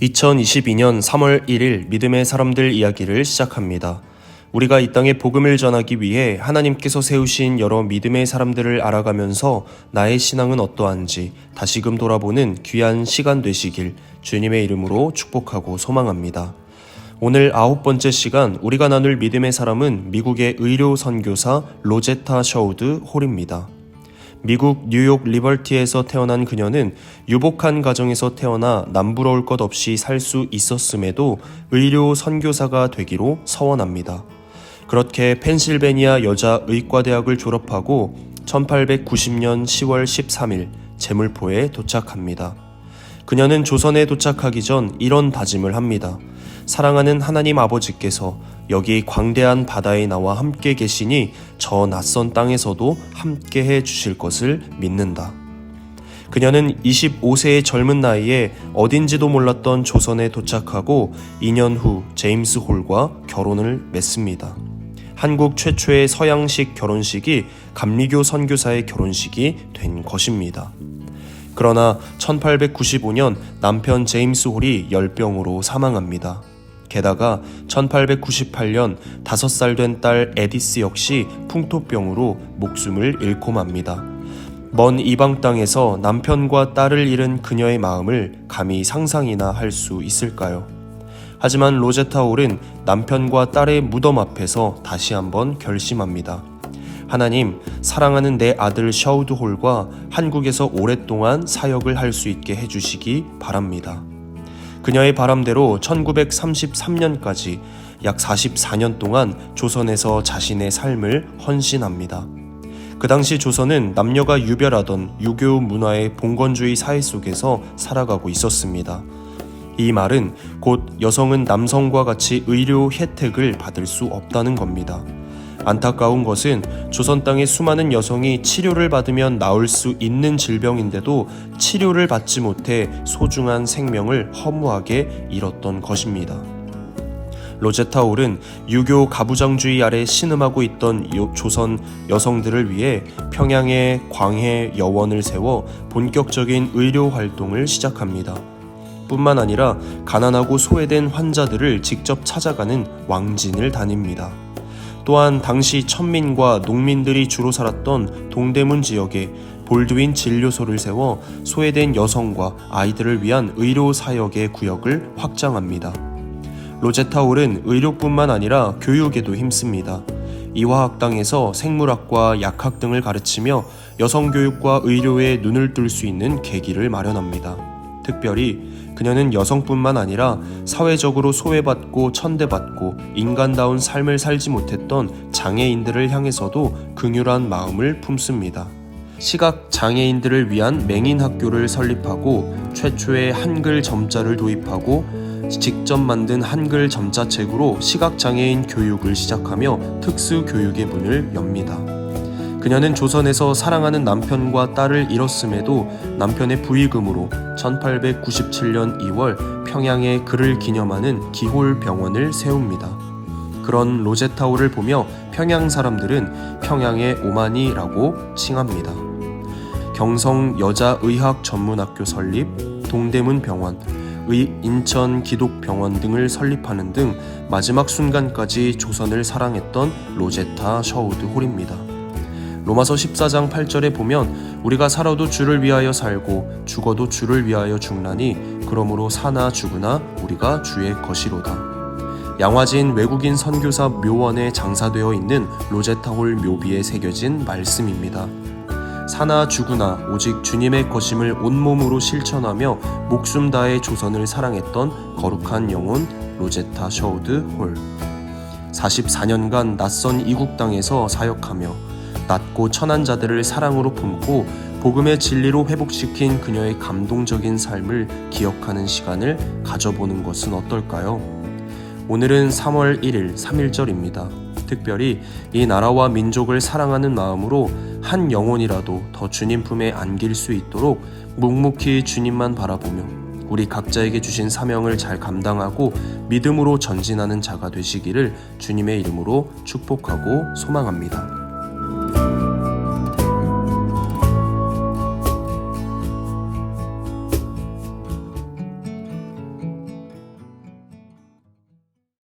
2022년 3월 1일 믿음의 사람들 이야기를 시작합니다. 우리가 이 땅에 복음을 전하기 위해 하나님께서 세우신 여러 믿음의 사람들을 알아가면서 나의 신앙은 어떠한지 다시금 돌아보는 귀한 시간 되시길 주님의 이름으로 축복하고 소망합니다. 오늘 아홉 번째 시간 우리가 나눌 믿음의 사람은 미국의 의료 선교사 로제타 셔우드 홀입니다. 미국 뉴욕 리버티에서 태어난 그녀는 유복한 가정에서 태어나 남부러울 것 없이 살 수 있었음에도 의료 선교사가 되기로 서원합니다. 그렇게 펜실베니아 여자 의과대학을 졸업하고 1890년 10월 13일 제물포에 도착합니다. 그녀는 조선에 도착하기 전 이런 다짐을 합니다. 사랑하는 하나님 아버지께서 여기 광대한 바다에 나와 함께 계시니 저 낯선 땅에서도 함께 해 주실 것을 믿는다. 그녀는 25세의 젊은 나이에 어딘지도 몰랐던 조선에 도착하고 2년 후 제임스 홀과 결혼을 맺습니다. 한국 최초의 서양식 결혼식이 감리교 선교사의 결혼식이 된 것입니다. 그러나 1895년 남편 제임스 홀이 열병으로 사망합니다. 게다가 1898년 5살 된 딸 에디스 역시 풍토병으로 목숨을 잃고 맙니다. 먼 이방 땅에서 남편과 딸을 잃은 그녀의 마음을 감히 상상이나 할 수 있을까요? 하지만 로제타 홀은 남편과 딸의 무덤 앞에서 다시 한번 결심합니다. 하나님, 사랑하는 내 아들 샤우드 홀과 한국에서 오랫동안 사역을 할 수 있게 해주시기 바랍니다. 그녀의 바람대로 1933년까지 약 44년 동안 조선에서 자신의 삶을 헌신합니다. 그 당시 조선은 남녀가 유별하던 유교 문화의 봉건주의 사회 속에서 살아가고 있었습니다. 이 말은 곧 여성은 남성과 같이 의료 혜택을 받을 수 없다는 겁니다. 안타까운 것은 조선 땅의 수많은 여성이 치료를 받으면 나을 수 있는 질병인데도 치료를 받지 못해 소중한 생명을 허무하게 잃었던 것입니다. 로제타 홀은 유교 가부장주의 아래 신음하고 있던 요- 조선 여성들을 위해 평양에 광해 여원을 세워 본격적인 의료 활동을 시작합니다. 뿐만 아니라 가난하고 소외된 환자들을 직접 찾아가는 왕진을 다닙니다. 또한 당시 천민과 농민들이 주로 살았던 동대문 지역에 볼드윈 진료소를 세워 소외된 여성과 아이들을 위한 의료 사역의 구역을 확장합니다. 로제타 홀은 의료뿐만 아니라 교육에도 힘씁니다. 이화학당에서 생물학과 약학 등을 가르치며 여성 교육과 의료에 눈을 뜰 수 있는 계기를 마련합니다. 특별히 그녀는 여성뿐만 아니라 사회적으로 소외받고 천대받고 인간다운 삶을 살지 못했던 장애인들을 향해서도 긍휼한 마음을 품습니다. 시각 장애인들을 위한 맹인 학교를 설립하고 최초의 한글 점자를 도입하고 직접 만든 한글 점자책으로 시각 장애인 교육을 시작하며 특수 교육의 문을 엽니다. 그녀는 조선에서 사랑하는 남편과 딸을 잃었음에도 남편의 부의금으로 1897년 2월 평양에 그를 기념하는 기홀 병원을 세웁니다. 그런 로제타오를 보며 평양 사람들은 평양의 오마니라고 칭합니다. 경성 여자의학 전문학교 설립, 동대문 병원, 의 인천 기독병원 등을 설립하는 등 마지막 순간까지 조선을 사랑했던 로제타 셔우드 홀입니다. 로마서 14장 8절에 보면 우리가 살아도 주를 위하여 살고 죽어도 주를 위하여 죽나니 그러므로 사나 죽으나 우리가 주의 것이로다. 양화진 외국인 선교사 묘원에 장사되어 있는 로제타홀 묘비에 새겨진 말씀입니다. 사나 죽으나 오직 주님의 것임을 온몸으로 실천하며 목숨 다해 조선을 사랑했던 거룩한 영혼 로제타 셔우드 홀. 44년간 낯선 이국 땅에서 사역하며 낮고 천한 자들을 사랑으로 품고 복음의 진리로 회복시킨 그녀의 감동적인 삶을 기억하는 시간을 가져보는 것은 어떨까요? 오늘은 3월 1일 3일절입니다. 특별히 이 나라와 민족을 사랑하는 마음으로 한 영혼이라도 더 주님 품에 안길 수 있도록 묵묵히 주님만 바라보며 우리 각자에게 주신 사명을 잘 감당하고 믿음으로 전진하는 자가 되시기를 주님의 이름으로 축복하고 소망합니다.